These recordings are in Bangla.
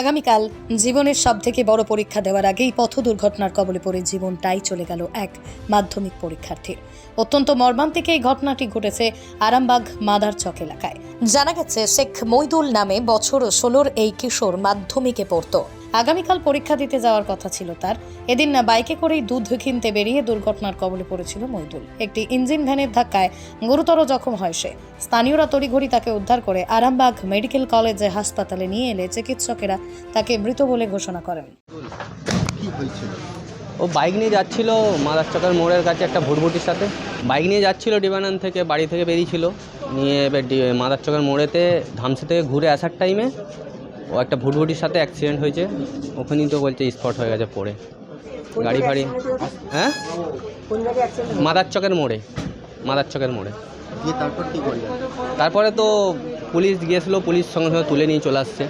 আগামীকাল জীবনের সব থেকে বড় পরীক্ষা দেওয়ার আগেই পথ দুর্ঘটনার কবলে পড়ে জীবনটাই চলে গেল এক মাধ্যমিক পরীক্ষার্থীর। অত্যন্ত মর্মান্তিক এই ঘটনাটি ঘটেছে আরামবাগ মাদার চক এলাকায়। জানা গেছে, শেখ মইদুল নামে বছর ষোলোর এই কিশোর মাধ্যমিকে পড়তো। আগামীকাল পরীক্ষা দিতে যাওয়ার কথা ছিল তার। এদিন না বাইকে করেই দুধ কিনতে বেরিয়ে দুর্ঘটনার কবলে পড়েছিল মইদুল একটি ইঞ্জিন ভ্যানের ধাক্কায় গুরুতর জখম হয় সে। স্থানীয়রা তড়িঘড়ি তাকে উদ্ধার করে আরামবাগ মেডিকেল কলেজে হাসপাতালে নিয়ে এলে চিকিৎসকেরা তাকে মৃত বলে ঘোষণা করেন। ও বাইক নিয়ে যাচ্ছিল মাদার চকের মোড়ের কাছে একটা ভুটভুটির সাথে। বাইক নিয়ে যাচ্ছিল ডিবানান থেকে বাড়ি থেকে বেরিয়েছিল। নিয়ে এবার মাদার চকের মোড়েতে ধামসা থেকে ঘুরে আসার টাইমে ও একটা ভুটভুটির সাথে অ্যাক্সিডেন্ট হয়েছে। ওখানেই তো বলছে স্পট হয়ে গেছে পড়ে। গাড়ি ফাড়ি হ্যাঁ? মাদার চকের মোড়ে। মাদার চকের মোড়ে। তারপর কি করলেন? তারপরে তো পুলিশ গিয়েছিল পুলিশ সঙ্গে সঙ্গে তুলে নিয়ে চলে আসছে।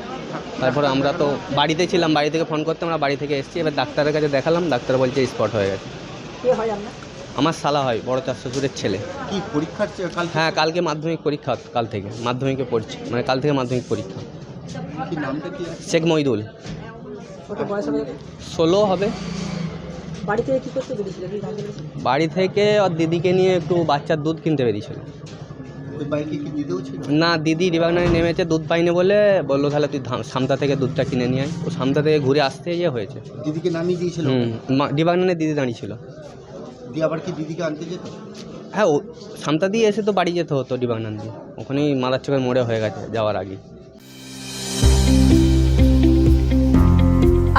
তারপরে আমরা তো বাড়িতে ছিলাম বাড়ি থেকে ফোন করতে আমরা বাড়ি থেকে এসেছি। এবার ডাক্তারের কাছে দেখালাম ডাক্তার বলছে স্পট হয়ে গেছে। আমার সালা হয় বড় চার শ্বশুরের ছেলে। কি পরীক্ষার হ্যাঁ কালকে মাধ্যমিক পরীক্ষা কাল থেকে। মাধ্যমিকে পড়ছি মানে কাল থেকে মাধ্যমিক পরীক্ষা। শেখ হবে? ষোলো হবে। বাড়ি থেকে কি করতে বাড়ি থেকে ওর দিদিকে নিয়ে একটু বাচ্চার দুধ কিনতে বেরিয়েছিল। না দিদি ডিবাগনায় নেমেছে দুধ পাইনি বলে বলল তাহলে তুই সামতা থেকে দুধটা কিনে নিয়ে আয়। ও সামতা থেকে ঘুরে আসতে ইয়ে হয়েছে। দিদিকে নামিয়ে দিয়েছিল? ডিবাগনানে দিদি দাঁড়িয়ে ছিল দিয়ে আবার কি দিদিকে আনতে যেত? হ্যাঁ ও সামতা দিয়ে এসে তো বাড়ি যেতে হতো ডিবাগনান দিয়ে। ওখানেই মাদার চোখের মোড়ে হয়ে গেছে যাওয়ার আগে